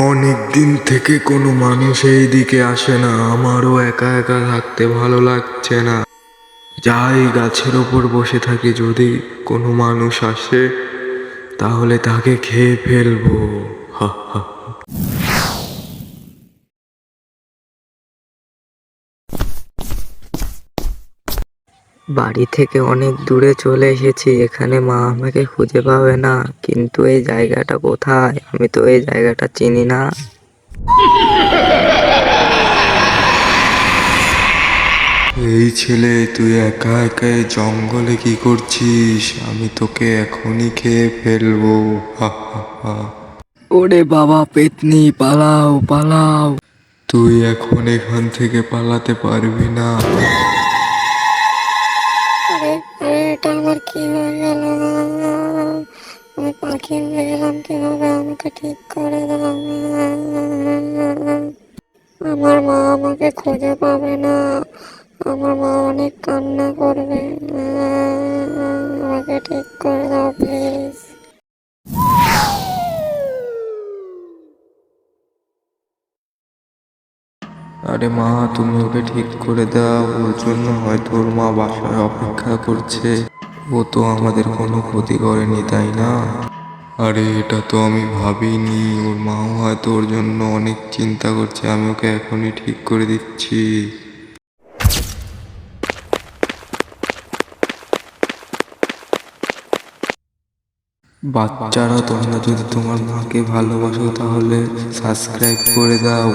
অনেক দিন থেকে কোনো মানুষ এই দিকে আসে না। আমারও একা একা থাকতে ভালো লাগছে না। যাই গাছের ওপর বসে থাকি, যদি কোনো মানুষ আসে, তাহলে তাকে খেয়ে ফেলব। হা হা। বাড়ি থেকে অনেক দূরে চলে এসেছি এখানে মা আমাকে খুঁজে পাবে না। কিন্তু এই জায়গাটা কোথায়? আমি তো এই জায়গাটা চিনি না। এই ছেলে তুই একা একা জঙ্গলে কি করছিস? আমি তোকে এখনই খেয়ে ফেলব। হা হা হা। ওরে বাবা পেতনি পালাও পালাও। তুই এখন এখান থেকে পালাতে পারবি না। এটা আমার কি হয়ে গেল? আমি পাখি হয়ে গেলাম কীভাবে? আমাকে ঠিক করে আমার মা আমাকে খুঁজে পাবে না। আমার মা অনেক কান্না করবে। আমাকে ঠিক করে দাও, প্লিজ। আরে মা, তুমি ওকে ঠিক করে দাও, ওর জন্য হয়তো ওর মা বাসায় অপেক্ষা করছে। ও তো আমাদের কোনো ক্ষতি করেনি, তাই না? আরে, এটা তো আমি ভাবিনি। ওর মাও হয়তো ওর জন্য অনেক চিন্তা করছে, আমি ওকে এখনই ঠিক করে দিচ্ছি। বাচ্চারা, তোমরা যদি তোমার মাকে ভালোবাসো, তাহলে সাবস্ক্রাইব করে দাও।